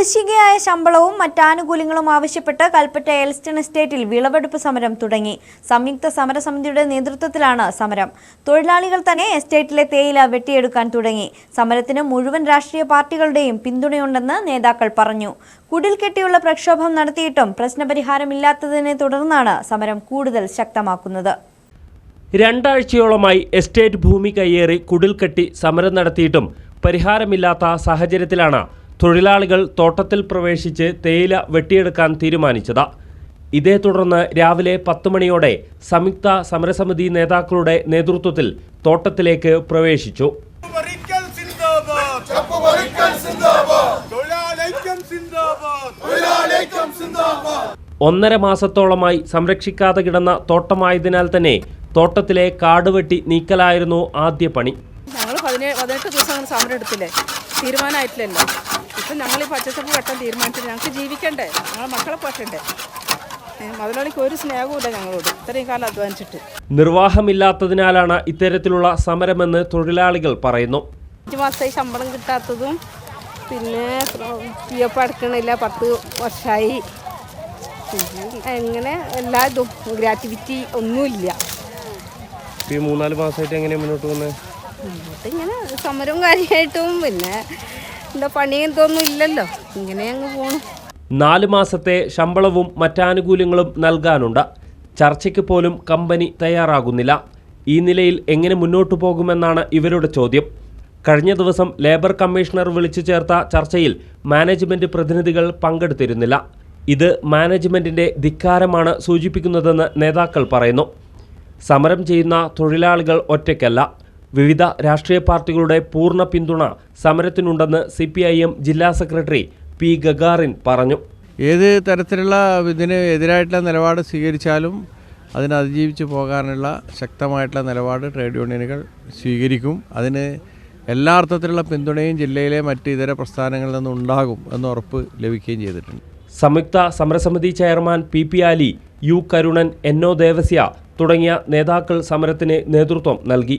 കുടിശ്ശികയായ ശമ്പളവും മറ്റാനുകൂല്യങ്ങളും ആവശ്യപ്പെട്ട് കൽപ്പറ്റ എൽസ്റ്റൺ എസ്റ്റേറ്റിൽ വിളവെടുപ്പ് സമരം തുടങ്ങി. സംയുക്ത സമരസമിതിയുടെ നേതൃത്വത്തിലാണ് സമരം. തൊഴിലാളികൾ തന്നെ എസ്റ്റേറ്റിലെ തേയില വെട്ടിയെടുക്കാൻ തുടങ്ങി. സമരത്തിന് മുഴുവൻ രാഷ്ട്രീയ പാർട്ടികളുടെയും പിന്തുണയുണ്ടെന്ന് നേതാക്കൾ പറഞ്ഞു. കുടിൽ കെട്ടിയുള്ള പ്രക്ഷോഭം നടത്തിയിട്ടും പ്രശ്നപരിഹാരമില്ലാത്തതിനെ തുടർന്നാണ് സമരം കൂടുതൽ ശക്തമാക്കുന്നത്. രണ്ടാഴ്ചയോളമായി എസ്റ്റേറ്റ് ഭൂമി കയ്യേറി കുടിൽ കെട്ടി സമരം നടത്തിയിട്ടും പരിഹാരമില്ലാത്ത സാഹചര്യത്തിലാണ് തൊഴിലാളികൾ തോട്ടത്തിൽ പ്രവേശിച്ച് തേയില വെട്ടിയെടുക്കാൻ തീരുമാനിച്ചത്. ഇതേ തുടർന്ന് രാവിലെ പത്ത് മണിയോടെ സംയുക്ത സമരസമിതി നേതാക്കളുടെ നേതൃത്വത്തിൽ തോട്ടത്തിലേക്ക് പ്രവേശിച്ചു. ഒന്നര മാസത്തോളമായി സംരക്ഷിക്കാതെ കിടന്ന തോട്ടമായതിനാൽ തന്നെ തോട്ടത്തിലെ കാട് വെട്ടി നീക്കലായിരുന്നു ആദ്യ പണി. ഞങ്ങൾ പതിനേഴ് പതിനെട്ട് ദിവസം സമരം എടുത്തില്ലേ? തീരുമാനമായിട്ടില്ലല്ലോ ഇപ്പം ഞങ്ങൾ ഈ പച്ചച്ചപ്പ് വെട്ടാൻ തീരുമാനിച്ചിട്ട് ഞങ്ങൾക്ക് ജീവിക്കണ്ടേ? ഞങ്ങളെ മക്കളെ പോറ്റണ്ടേ മുതലാളിക്ക് ഒരു സ്നേഹവുമില്ല ഞങ്ങളോട്. ഇത്രയും കാലം അധ്വാനിച്ചിട്ട്. നിർവാഹമില്ലാത്തതിനാലാണ് ഇത്തരത്തിലുള്ള സമരമെന്ന് തൊഴിലാളികൾ പറയുന്നു. അഞ്ച് മാസമായി ശമ്പളം കിട്ടാത്തതും പിന്നെ പി എഫ് അടക്കണില്ല. പത്ത് വർഷമായി എങ്ങനെ എല്ലാ ഇതും ഗ്രാറ്റിവിറ്റി ഒന്നുമില്ല. ഈ മൂന്നാൽ മാസമായിട്ട് എങ്ങനെയാണ് മുന്നോട്ട് പോകുന്നത്? ഇങ്ങനെ സമരവും കാര്യമായിട്ടും പിന്നെ എന്താ ഇല്ലല്ലോ. ഇങ്ങനെ അങ്ങ് പോണു. നാല് മാസത്തെ ശമ്പളവും മറ്റാനുകൂല്യങ്ങളും നൽകാനുണ്ട്. ചർച്ചയ്ക്ക് പോലും കമ്പനി തയ്യാറാകുന്നില്ല. ഈ നിലയിൽ എങ്ങനെ മുന്നോട്ടു പോകുമെന്നാണ് ഇവരുടെ ചോദ്യം. കഴിഞ്ഞ ദിവസം ലേബർ കമ്മീഷണർ വിളിച്ചു ചേർത്ത ചർച്ചയിൽ മാനേജ്മെന്റ് പ്രതിനിധികൾ പങ്കെടുത്തിരുന്നില്ല. ഇത് മാനേജ്മെന്റിന്റെ ധിക്കാരമാണ് സൂചിപ്പിക്കുന്നതെന്ന് നേതാക്കൾ പറയുന്നു. സമരം ചെയ്യുന്ന തൊഴിലാളികൾ ഒറ്റയ്ക്കല്ല. വിവിധ രാഷ്ട്രീയ പാർട്ടികളുടെ പൂർണ പിന്തുണ സമരത്തിനുണ്ടെന്ന് സി ജില്ലാ സെക്രട്ടറി പി ഗഗാറിൻ പറഞ്ഞു. ഏത് തരത്തിലുള്ള ഇതിന് എതിരായിട്ടുള്ള നിലപാട് സ്വീകരിച്ചാലും അതിനെ അതിജീവിച്ച് പോകാനുള്ള ശക്തമായിട്ടുള്ള നിലപാട് ട്രേഡ് യൂണിയനുകൾ സ്വീകരിക്കും. അതിന് എല്ലാ അർത്ഥത്തിലുള്ള പിന്തുണയും ജില്ലയിലെ മറ്റ് ഇതര പ്രസ്ഥാനങ്ങളിൽ നിന്ന് ഉണ്ടാകും എന്ന് ഉറപ്പ് ലഭിക്കുകയും ചെയ്തിട്ടുണ്ട്. സംയുക്ത സമരസമിതി chairman P P Ali U Karunan N O Devasya തുടങ്ങിയ നേതാക്കൾ സമരത്തിന് നേതൃത്വം നൽകി.